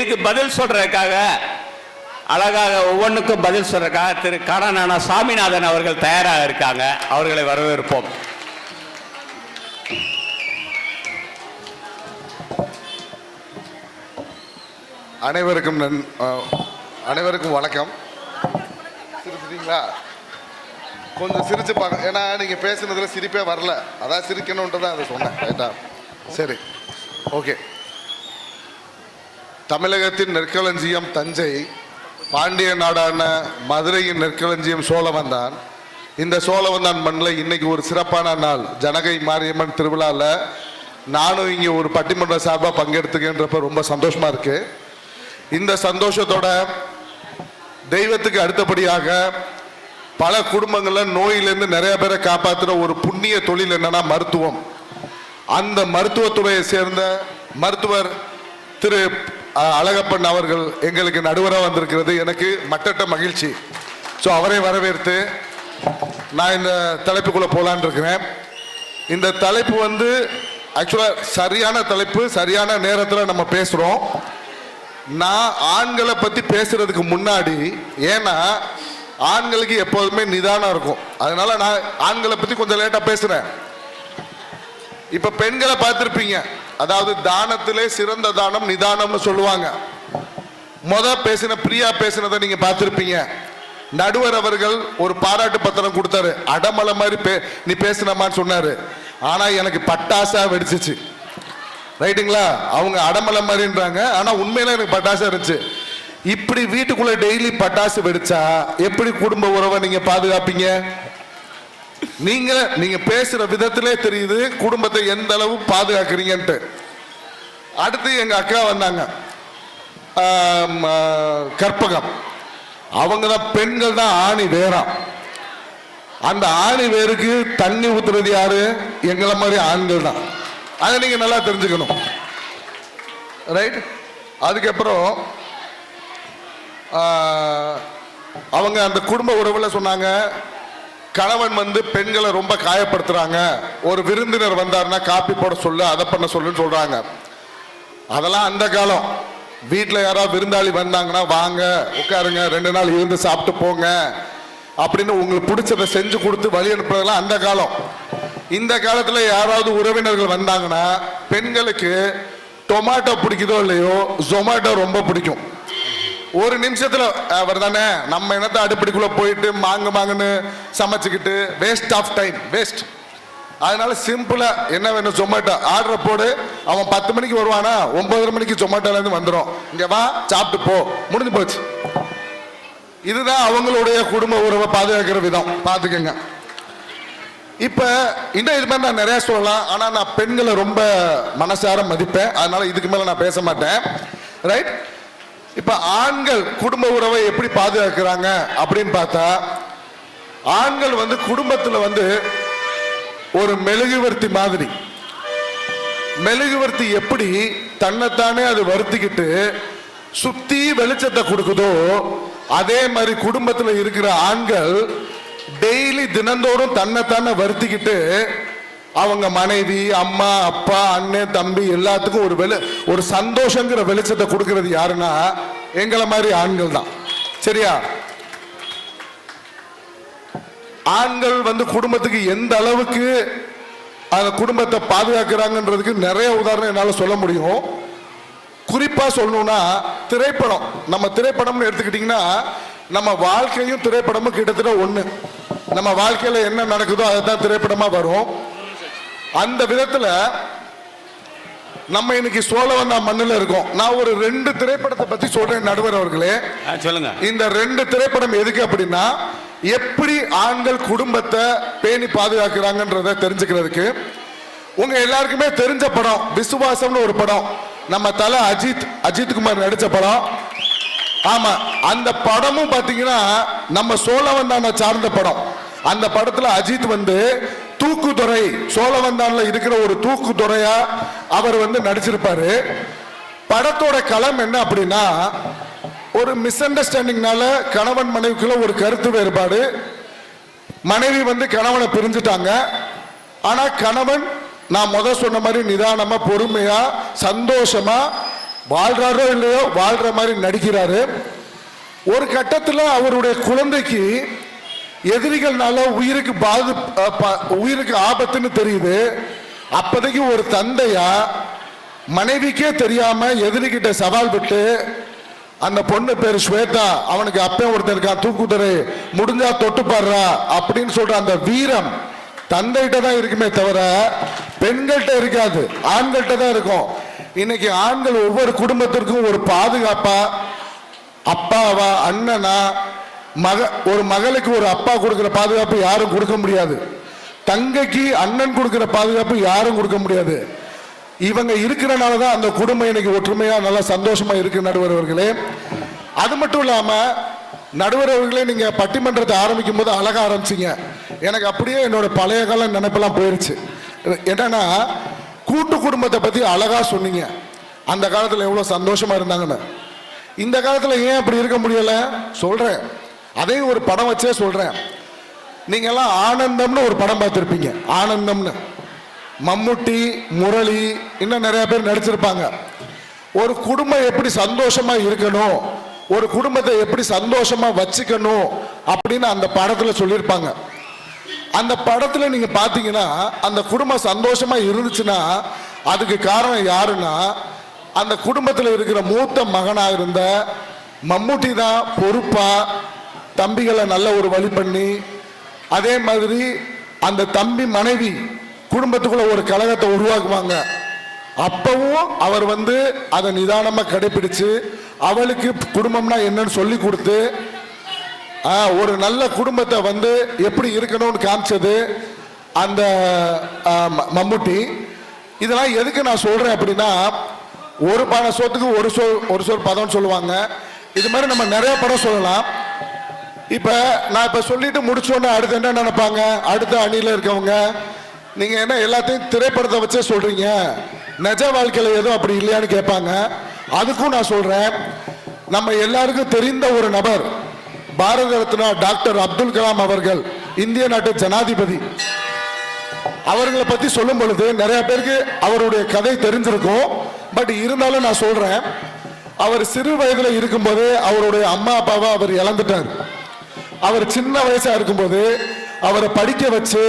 இதுக்கு பதில் சொல்றதுக்காக அழகாக ஒவ்வொன்றுக்கும் பதில் சொல்றதுக்காக திரு காரணான சாமிநாதன் அவர்கள் தயாராக இருக்காங்க. அவர்களை வரவேற்போம். அனைவருக்கும் நன் அனைவருக்கும் வணக்கம். சிரிச்சிட்டீங்களா? கொஞ்சம் சிரிச்சு பார்க்க ஏன்னா நீங்கள் பேசுனதுல சிரிப்பே வரல. அதான் சிரிக்கணுன்ட்டு தான் அதை சொன்னேன். ரைட்டா? சரி. ஓகே. தமிழகத்தின் நெற்களஞ்சியம் தஞ்சை பாண்டிய நாடான மதுரையின் நெற்களஞ்சியம் சோழவந்தான். இந்த சோழவந்தான் மண்ணில் இன்னைக்கு ஒரு சிறப்பான நாள். ஜனகை மாரியம்மன் திருவிழாவில் நானும் இங்கே ஒரு பட்டிமன்ற சார்பாக பங்கெடுத்துக்கேன்றப்ப ரொம்ப சந்தோஷமாக இருக்கு. இந்த சந்தோஷத்தோட தெய்வத்துக்கு அடுத்தபடியாக பல குடும்பங்களில் நோயிலேருந்து நிறைய பேரை காப்பாற்றுற ஒரு புண்ணிய தொழில் என்னன்னா மருத்துவம். அந்த மருத்துவத்துறையை சேர்ந்த மருத்துவர் திரு அழகப்பன் அவர்கள் எங்களுக்கு நடுவராக வந்திருக்கிறது. எனக்கு மட்டட்ட மகிழ்ச்சி. ஸோ அவரை வரவேற்று நான் இந்த தலைப்புக்குள்ளே போகலான்னு இருக்கிறேன். இந்த தலைப்பு வந்து ஆக்சுவலாக சரியான தலைப்பு சரியான நேரத்தில் நம்ம பேசுகிறோம் நான் ஆண்களை பற்றி பேசுறதுக்கு முன்னாடி ஏன்னா ஆண்களுக்கு எப்போதுமே நிதானம் இருக்கும். அதனால நான் ஆண்களை பற்றி கொஞ்சம் லேட்டாக பேசுகிறேன் இப்போ பெண்களை பார்த்துருப்பீங்க. அதாவது தானத்திலே சிறந்த தானம் நிதானம்னு சொல்லுவாங்க. முத பேசின பிரியா பேசினதை நீங்க பார்த்துருப்பீங்க. நடுவர் அவர்கள் ஒரு பாராட்டு பத்திரம் கொடுத்தாரு. அடமலை மாதிரி பே நீ பேசினமான்னு சொன்னாரு. ஆனா எனக்கு பட்டாசா வெடிச்சிச்சு. ரைட்டுங்களா? அவங்க அடமலை மாதிரின்றாங்க. ஆனா உண்மையில எனக்கு பட்டாசா இருந்துச்சு. இப்படி வீட்டுக்குள்ள டெய்லி பட்டாசு வெடிச்சா எப்படி குடும்ப உறவை நீங்க பாதுகாப்பீங்க? நீங்க நீங்க பேசுற விதத்திலே தெரியுது குடும்பத்தை எந்த அளவு பாதுகாக்கிறீங்கன்ட்டு. அடுத்து எங்க அக்கா வந்தாங்க. கற்பகம். அவங்க தான் பெண்கள் தான் ஆணி வேறாம் அந்த ஆணி வேருக்கு தண்ணி ஊத்துறது யாரு? எங்களை மாதிரி ஆண்கள் தான். அதை நீங்க நல்லா தெரிஞ்சுக்கணும். ரைட் அதுக்கப்புறம் அவங்க அந்த குடும்ப உறவுல சொன்னாங்க கணவன் வந்து பெண்களை ரொம்ப காயப்படுத்துறாங்க. ஒரு விருந்தினர் வந்தாருன்னா காப்பி போட சொல்லு அதை பண்ண சொல்லுன்னு சொல்றாங்க. அதெல்லாம் அந்த காலம். வீட்டில் யாராவது விருந்தாளி வந்தாங்கன்னா வாங்க உட்காருங்க ரெண்டு நாள் இருந்து சாப்பிட்டு போங்க அப்படின்னு உங்களுக்கு பிடிச்சதை செஞ்சு கொடுத்து வழி அனுப்புறதெல்லாம் அந்த காலம். இந்த காலத்தில் யாராவது உறவினர்கள் வந்தாங்கன்னா பெண்களுக்கு டொமாட்டோ பிடிக்குதோ இல்லையோ ஜொமாட்டோ ரொம்ப பிடிக்கும். ஒரு நிமிஷத்துல அவர் தானே நம்ம என்னத்த அடுப்படிக்குள்ள போயிட்டு மாங்க மாங்கன்னு சமைச்சுக்கிட்டு வேஸ்ட் ஆஃப் டைம் வேஸ்ட் அதனால சிம்பிளா என்ன வேணும்? ஜொமேட்டோ ஆர்டர் போடு. அவன் பத்து மணிக்கு வருவானா? ஒன்பதரை மணிக்கு ஜொமேட்டோல இருந்து வந்துடும் இங்க வா சாப்பிட்டு போ. முடிஞ்சு போச்சு. இதுதான் அவங்களுடைய குடும்ப உறவை பாதுகாக்கிற விதம். பாத்துக்கங்க இப்ப இன்னும் இது மாதிரி நான் நிறைய சொல்லலாம். ஆனா நான் பெண்களை ரொம்ப மனசார மதிப்பேன். அதனால இதுக்கு மேல நான் பேச மாட்டேன். ரைட் இப்ப ஆண்கள் குடும்ப உறவை எப்படி பாதுகாக்கிறாங்க அப்படின்னு பார்த்தா ஆண்கள் வந்து குடும்பத்துல வந்து ஒரு மெழுகுவர்த்தி மாதிரி. மெழுகுவர்த்தி எப்படி தன்னைத்தானே அது வருத்திக்கிட்டு சுத்தி வெளிச்சத்தை கொடுக்குதோ அதே மாதிரி குடும்பத்துல இருக்கிற ஆண்கள் டெய்லி தினந்தோறும் தன்னைத்தானே வருத்திக்கிட்டு அவங்க மனைவி அம்மா அப்பா அண்ணன் தம்பி எல்லாத்துக்கும் ஒரு வெளி ஒரு சந்தோஷங்கிற வெளிச்சத்தை கொடுக்கறது யாருன்னா எங்களை மாதிரி ஆண்கள் தான். சரியா? ஆண்கள் வந்து குடும்பத்துக்கு எந்த அளவுக்கு அந்த குடும்பத்தை பாதுகாக்கிறாங்கன்றதுக்கு நிறைய உதாரணம் என்னால் சொல்ல முடியும். குறிப்பாக சொல்லணும்னா திரைப்படம். நம்ம திரைப்படம்னு எடுத்துக்கிட்டிங்கன்னா நம்ம வாழ்க்கையும் திரைப்படமும் கிட்டத்தட்ட ஒன்று நம்ம வாழ்க்கையில் என்ன நடக்குதோ அதுதான் திரைப்படமாக வரும். அந்த விதத்துல நம்ம இன்னைக்கு சோழவந்தா மண்ணில் இருக்கோம். நான் ஒரு ரெண்டு திரைப்படத்தை பத்தி சொல்றேன் நடுவர் அவர்களே. சொல்லுங்க. இந்த ரெண்டு திரைப்படம் எதுக்கு அப்படின்னா எப்படி ஆண்கள் குடும்பத்தை பேணி பாதுகாக்கிறாங்கன்றத தெரிஞ்சுக்கிறதுக்கு. உங்க எல்லாருக்குமே தெரிஞ்ச படம் விசுவாசம்னு ஒரு படம். நம்ம தலை அஜித் அஜித் குமார் நடிச்ச படம். ஆமா அந்த படமும் பாத்தீங்கன்னா நம்ம சோழவந்தான சார்ந்த படம். அந்த படத்துல அஜித் வந்து தூக்குதுறை சோழவந்தான்ல இருக்கிற ஒரு தூக்குதுறையா அவர் வந்து நடிச்சிருப்பாரு. படத்தோட களம் என்ன அப்படின்னா ஒரு மிஸ் அண்டர்ஸ்டாண்டிங்னால கணவன் மனைவிக்குள்ள ஒரு கருத்து வேறுபாடு. மனைவி வந்து கணவனை பிரிஞ்சுட்டாங்க. ஆனா கணவன் நான் முதல் சொன்ன மாதிரி நிதானமா பொறுமையா சந்தோஷமா வாழ்றாரோ இல்லையோ வாழ்ற மாதிரி நடிக்கிறாரு. ஒரு கட்டத்தில் அவருடைய குழந்தைக்கு எதிரிகள்னால உயிருக்கு பாது ப- உயிருக்கு ஆபத்துன்னு தெரியுது. அப்போதைக்கு ஒரு தந்தையா மனைவிக்கே தெரியாம எதிரிகிட்ட சவால் விட்டு அந்த பொண்ணு பேர் ஸ்வேதா அவனுக்கு அப்பே ஒருத்தன் இருக்கான் தூக்குதரு முடிஞ்சா தொட்டு பாடுறா அப்படின்னு சொல்ற அந்த வீரம் தந்தைகிட்ட தான் இருக்குமே தவிர பெண்கள்கிட்ட இருக்காது. ஆண்கள்கிட்ட தான் இருக்கும். இன்னைக்கு ஆண்கள் ஒவ்வொரு குடும்பத்திற்கும் ஒரு பாதுகாப்பா அப்பாவா அண்ணனா மக ஒரு மகளுக்கு ஒரு அப்பா கொடுக்குற பாதுகாப்பு யாரும் கொடுக்க முடியாது. தங்கைக்கு அண்ணன் கொடுக்குற பாதுகாப்பு யாரும் கொடுக்க முடியாது. இவங்க இருக்கிறனால தான் அந்த குடும்பம் இன்னைக்கு ஒற்றுமையாக நல்லா சந்தோஷமாக இருக்கு நடுவர் அவர்களே. அது மட்டும் இல்லாமல் நடுவர் அவர்களே பட்டிமன்றத்தை ஆரம்பிக்கும் போது அழகா ஆரம்பிச்சிங்க. எனக்கு அப்படியே என்னோட பழைய கால நினைப்பெல்லாம் போயிருச்சு. என்னன்னா கூட்டு குடும்பத்தை பற்றி அழகாக சொன்னீங்க. அந்த காலத்தில் எவ்வளோ சந்தோஷமாக இருந்தாங்கன்னு. இந்த காலத்தில் ஏன் அப்படி இருக்க முடியலை? சொல்கிறேன் அதே ஒரு படம் வச்சே சொல்றேன். நீங்க எல்லாம் ஆனந்தம்னு ஒரு படம் பார்த்துருப்பீங்க. ஆனந்தம்னு. மம்முட்டி முரளி இன்னும் நிறைய பேர் நடிச்சிருப்பாங்க. ஒரு குடும்பம் எப்படி சந்தோஷமா இருக்கணும்? ஒரு குடும்பத்தை எப்படி சந்தோஷமா வச்சுக்கணும்? அப்படின்னு அந்த படத்துல சொல்லியிருப்பாங்க. அந்த படத்துல நீங்க பாத்தீங்கன்னா அந்த குடும்பம் சந்தோஷமா இருந்துச்சுன்னா அதுக்கு காரணம் யாருன்னா அந்த குடும்பத்தில் இருக்கிற மூத்த மகனா இருந்த மம்முட்டி தான் பொறுப்பா தம்பிகளை நல்ல ஒரு வழி பண்ணி அதே மாதிரி அந்த தம்பி மனைவி குடும்பத்துக்குள்ள ஒரு கழகத்தை உருவாக்குவாங்க. அப்பவும் அவர் வந்து அதை நிதானமாக கடைபிடிச்சு அவளுக்கு குடும்பம்னா என்னன்னு சொல்லி கொடுத்து ஒரு நல்ல குடும்பத்தை வந்து எப்படி இருக்கணும்னு காமிச்சது அந்த ம- மம்முட்டி. இதெல்லாம் எதுக்கு நான் சொல்றேன் அப்படின்னா ஒரு பானை சோத்துக்கு ஒரு சொல் ஒரு சொல் பதம்னு சொல்லுவாங்க. இது மாதிரி நம்ம நிறைய படம் சொல்லலாம். இப்ப நான் இப்ப சொல்லிட்டு முடிச்சோன்னே அடுத்து என்ன நினைப்பாங்க? அடுத்த அணியில இருக்கவங்க நீங்க என்ன எல்லாத்தையும் திரைப்படத்தை வச்சே சொல்றீங்க? நிஜ வாழ்க்கையில எதுவும் அப்படி இல்லையான்னு கேட்பாங்க. அதுக்கும் நான் சொல்றேன். நம்ம எல்லாருக்கும் தெரிந்த ஒரு நபர் பாரத ரத்னா டாக்டர் அப்துல் கலாம் அவர்கள் இந்திய நாட்டு ஜனாதிபதி. அவர்களை பத்தி சொல்லும் பொழுது நிறைய பேருக்கு அவருடைய கதை தெரிஞ்சிருக்கும். பட் இருந்தாலும் நான் சொல்றேன் அவர் சிறு வயதுல இருக்கும்போது அவருடைய அம்மா அப்பாவை அவர் இழந்துட்டார். அவர் சின்ன வயசா இருக்கும்போது அவரை படிக்க வச்சு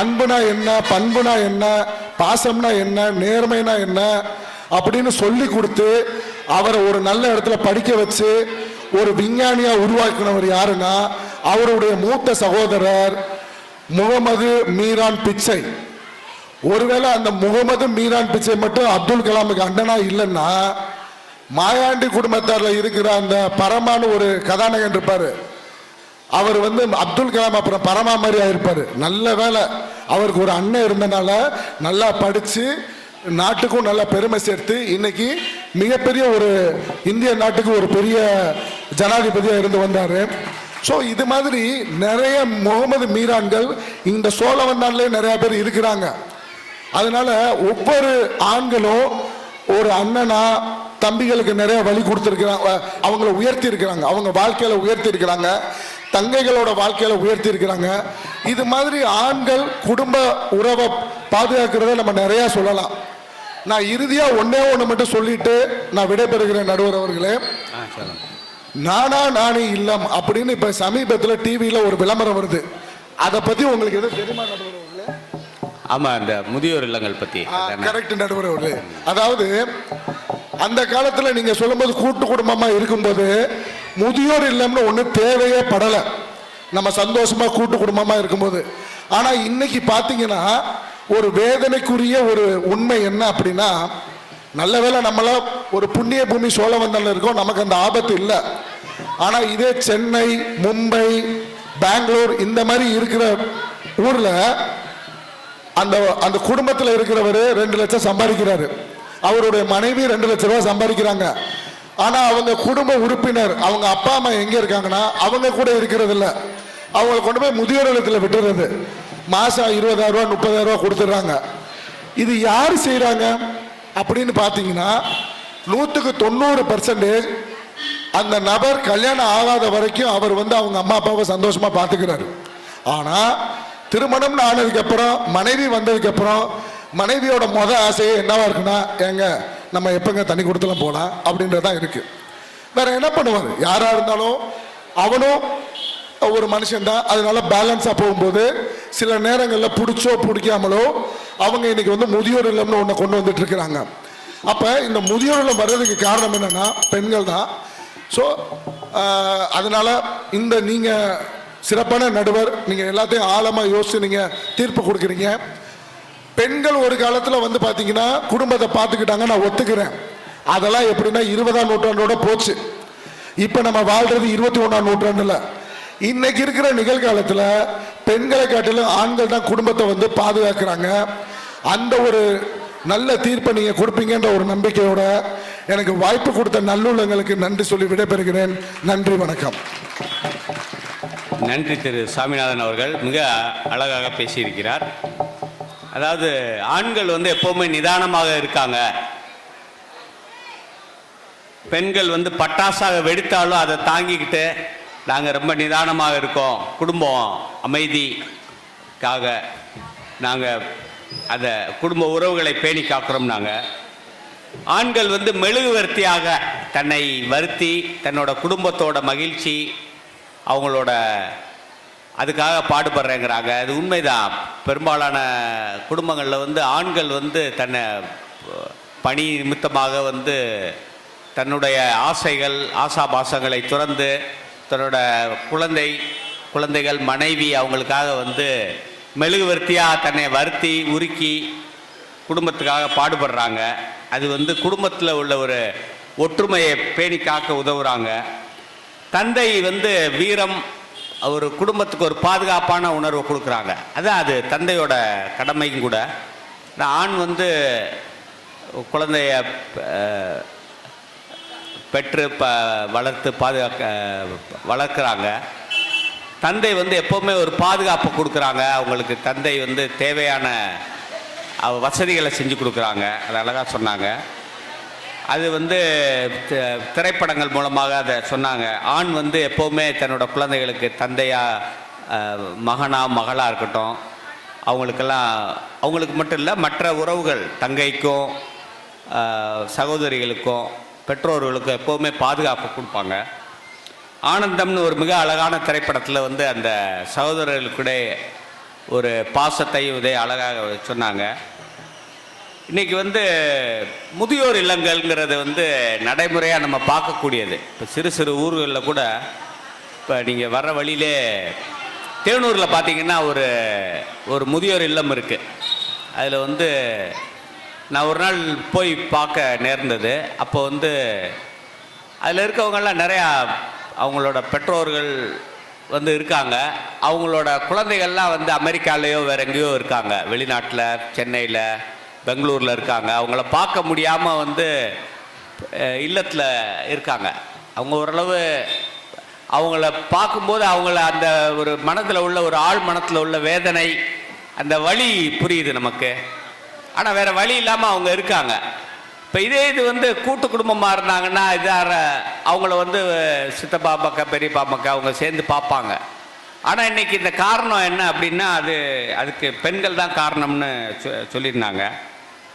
அன்புனா என்ன பண்புனா என்ன பாசம்னா என்ன நேர்மைனா என்ன அப்படின்னு சொல்லி கொடுத்து அவரை ஒரு நல்ல இடத்துல படிக்க வச்சு ஒரு விஞ்ஞானியா உருவாக்கினவர் யாருன்னா அவருடைய மூத்த சகோதரர் முகமது மீரான் பிச்சை. ஒருவேளை அந்த முகமது மீரான் பிச்சை மட்டும் அப்துல் கலாமுக்கு அண்ணனா இல்லைன்னா மாயாண்டி குடும்பத்தாரில் இருக்கிற அந்த பரமான ஒரு கதாநாயகன் இருப்பாரு. அவர் வந்து அப்துல் கலாம் அப்புறம் பரமா மாதிரி நல்ல வேலை. அவருக்கு ஒரு அண்ணன் இருந்தனால நல்லா படித்து நாட்டுக்கும் நல்ல பெருமை சேர்த்து இன்னைக்கு மிகப்பெரிய ஒரு இந்திய நாட்டுக்கு ஒரு பெரிய ஜனாதிபதியாக இருந்து வந்தார். ஸோ இது மாதிரி நிறைய முகமது மீரான்கள் இந்த சோழவந்தான்லேயே நிறைய பேர் இருக்கிறாங்க. அதனால ஒவ்வொரு ஆண்களும் ஒரு அண்ணனா தம்பிகளுக்கு நிறைய வழி கொடுத்துருக்கிறாங்க. அவங்கள உயர்த்தி இருக்கிறாங்க. அவங்க வாழ்க்கையில உயர்த்தி இருக்கிறாங்க. தங்கைகளோட வாழ்க்கையில உயர்த்தி இருக்கிறாங்க. இது மாதிரி ஆண்கள் குடும்ப உறவை பாதுகாக்கிறத நம்ம நிறைய சொல்லலாம். நான் இறுதியா ஒன்னே ஒன்று மட்டும் சொல்லிட்டு நான் விடைபெறுகிறேன் நடுவர் அவர்களே. நானா நானே இல்லம் அப்படின்னு இப்ப சமீபத்துல டிவியில ஒரு விளம்பரம் வருது. அதை பத்தி உங்களுக்கு எதுவும் தெரியுமா நடுவர் அவர்களே? ஆமா இந்த முதியோர் இல்லங்கள் பத்தி. அதானே? கரெக்ட் நடுவர் அவர்களே. அதாவது அந்த காலத்துல நீங்க சொல்லும்போது கூட்டு குடும்பமா இருக்கும்போது முதியோர் இல்லம்னு ஒன்று தேவையே படலை. நம்ம சந்தோஷமாக கூட்டு குடும்பமாக இருக்கும்போது. ஆனால் இன்னைக்கு பார்த்தீங்கன்னா ஒரு வேதனைக்குரிய ஒரு உண்மை என்ன அப்படின்னா நல்ல வேளை நம்மளாம் ஒரு புண்ணிய பூமி சோழவந்தனில் இருக்கோம் நமக்கு அந்த ஆபத்து இல்லை. ஆனால் இதே சென்னை மும்பை பெங்களூர் இந்த மாதிரி இருக்கிற ஊரில் அந்த அந்த குடும்பத்தில் இருக்கிறவர் ரெண்டு லட்சம் சம்பாதிக்கிறாரு. அவருடைய மனைவி ரெண்டு லட்ச ரூபா சம்பாதிக்கிறாங்க. ஆனா அவங்க குடும்ப உறுப்பினர் அவங்க அப்பா அம்மா எங்க இருக்காங்கன்னா அவங்க கூட இருக்கிறது இல்ல அவங்களை கொண்டு போய் முதியோர் இல்லத்துல விட்டுறது. மாசம் இருபதாயிரம் ரூபாய் முப்பதாயிரம் ரூபாய் கொடுத்துட்றாங்க. இது யார் செய்கிறாங்க அப்படின்னு பார்த்தீங்கன்னா நூற்றுக்கு தொண்ணூறு பர்சன்டேஜ் அந்த நபர் கல்யாணம் ஆகாத வரைக்கும் அவர் வந்து அவங்க அம்மா அப்பாவை சந்தோஷமா பார்த்துக்கிறாரு ஆனா திருமணம்னு ஆனதுக்கு அப்புறம் மனைவி வந்ததுக்கு அப்புறம் மனைவியோட முத ஆசையே என்னவா இருக்குன்னா ஏங்க நம்ம எப்பங்க தண்ணி கொடுத்தலாம் போகலாம் அப்படின்றதான் இருக்கு. வேற என்ன பண்ணுவார்? யாரா இருந்தாலும் அவனும் ஒரு மனுஷன்தான் அதனால பேலன்ஸாக போகும்போது சில நேரங்களில் பிடிச்சோ பிடிக்காமலோ அவங்க இன்னைக்கு வந்து முதியோர் இல்லம்னு ஒன்று கொண்டு வந்துட்டு இருக்கிறாங்க. அப்போ இந்த முதியோர் இல்லம் வர்றதுக்கு காரணம் என்னன்னா பெண்கள் தான். ஸோ அதனால இந்த நீங்கள் சிறப்பான நடுவர் நீங்கள் எல்லாத்தையும் ஆழமாக யோசிச்சு நீங்கள் தீர்ப்பு கொடுக்குறீங்க. பெண்கள் ஒரு காலத்தில் வந்து பார்த்தீங்கன்னா குடும்பத்தை பார்த்துக்கிட்டாங்க நான் ஒத்துக்கிறேன். அதெல்லாம் எப்படின்னா இருபதாம் நூற்றாண்டோட போச்சு. இப்போ நம்ம வாழ்றது இருபத்தி ஒன்றாம் நூற்றாண்டுல. இன்னைக்கு இருக்கிற நிகழ்காலத்தில் பெண்களை காட்டிலும் ஆண்கள் தான் குடும்பத்தை வந்து பாதுகாக்கிறாங்க. அந்த ஒரு நல்ல தீர்ப்பை நீங்கள் கொடுப்பீங்கன்ற ஒரு நம்பிக்கையோட எனக்கு வாய்ப்பு கொடுத்த நல்லுள்ளங்களுக்கு நன்றி சொல்லி விடைபெறுகிறேன். நன்றி வணக்கம். நன்றி திரு சாமிநாதன் அவர்கள். மிக அழகாக பேசியிருக்கிறார். அதாவது ஆண்கள் வந்து எப்பவுமே நிதானமாக இருக்காங்க. பெண்கள் வந்து பட்டாசாக வெடித்தாலும் அதை தாங்கிக்கிட்டு நாங்கள் ரொம்ப நிதானமாக இருக்கோம். குடும்பம் அமைதிக்காக நாங்கள் அதை குடும்ப உறவுகளை பேணி காக்கிறோம் நாங்கள் ஆண்கள் வந்து மெழுகுவர்த்தியாக தன்னை வருத்தி தன்னோட குடும்பத்தோட மகிழ்ச்சி அவங்களோட அதுக்காக பாடுபடுறேங்கிறாங்க. அது உண்மைதான். பெரும்பாலான குடும்பங்களில் வந்து ஆண்கள் வந்து தன்னை பணி நிமித்தமாக வந்து தன்னுடைய ஆசைகள் ஆசாபாசங்களை துறந்து தன்னோட குழந்தை குழந்தைகள் மனைவி அவங்களுக்காக வந்து மெழுகுவர்த்தியாக தன்னை வருத்தி உருக்கி குடும்பத்துக்காக பாடுபடுறாங்க. அது வந்து குடும்பத்தில் உள்ள ஒரு ஒற்றுமையை பேணி காக்க உதவுறாங்க. தந்தை வந்து வீரம் அவர் குடும்பத்துக்கு ஒரு பாதுகாப்பான உணர்வை கொடுக்குறாங்க. அதான் அது தந்தையோட கடமையும் கூட. ஆண் வந்து குழந்தைய பெற்று ப வளர்த்து பாதுகாக்க வளர்க்குறாங்க. தந்தை வந்து எப்போவுமே ஒரு பாதுகாப்பு கொடுக்குறாங்க. அவங்களுக்கு தந்தை வந்து தேவையான வசதிகளை செஞ்சு கொடுக்குறாங்க. அது அழகாக சொன்னாங்க. அது வந்து திரைப்படங்கள் மூலமாக அதை சொன்னாங்க. ஆண் வந்து எப்போவுமே தன்னோட குழந்தைகளுக்கு தந்தையா மகனாக மகனா மகளாக இருக்கட்டும். அவங்களுக்கெல்லாம் அவங்களுக்கு மட்டும் இல்லை மற்ற உறவுகள் தங்கைக்கும் சகோதரிகளுக்கும் பெற்றோர்களுக்கும் எப்போவுமே பாதுகாப்பு கொடுப்பாங்க. ஆனந்தம்னு ஒரு மிக அழகான திரைப்படத்தில் வந்து அந்த சகோதரர்களுக்கூட ஒரு பாசத்தையும் இதே அழகாக சொன்னாங்க. இன்றைக்கி வந்து முதியோர் இல்லங்கள்ங்கிறது வந்து நடைமுறையாக நம்ம பார்க்கக்கூடியது. இப்போ சிறு சிறு ஊர்களில் கூட இப்போ நீங்கள் வர்ற வழியிலே தேனூரில் பார்த்தீங்கன்னா ஒரு ஒரு முதியோர் இல்லம் இருக்குது அதில் வந்து நான் ஒரு நாள் போய் பார்க்க நேர்ந்தது. அப்போ வந்து அதில் இருக்கவங்கெல்லாம் நிறையா அவங்களோட பெற்றோர்கள் வந்து இருக்காங்க. அவங்களோட குழந்தைகள்லாம் வந்து அமெரிக்காலேயோ வேற எங்கேயோ இருக்காங்க. வெளிநாட்டில் சென்னையில் பெங்களூரில் இருக்காங்க. அவங்கள பார்க்க முடியாமல் வந்து இல்லத்தில் இருக்காங்க. அவங்க ஓரளவு அவங்கள பார்க்கும்போது அவங்கள அந்த ஒரு மனதில் உள்ள ஒரு ஆள் மனத்தில் உள்ள வேதனை அந்த வழி புரியுது நமக்கு. ஆனால் வேறு வழி இல்லாமல் அவங்க இருக்காங்க. இப்போ இதே இது வந்து கூட்டு குடும்பமாக இருந்தாங்கன்னா இதார அவங்கள வந்து சித்தப்பா பக்கா பெரியப்பா பக்கா அவங்க சேர்ந்து பார்ப்பாங்க. ஆனால் இன்னைக்கு இந்த காரணம் என்ன அப்படின்னா அது அதுக்கு பெண்கள் தான் காரணம்னு சொ- சொல்லியிருந்தாங்க.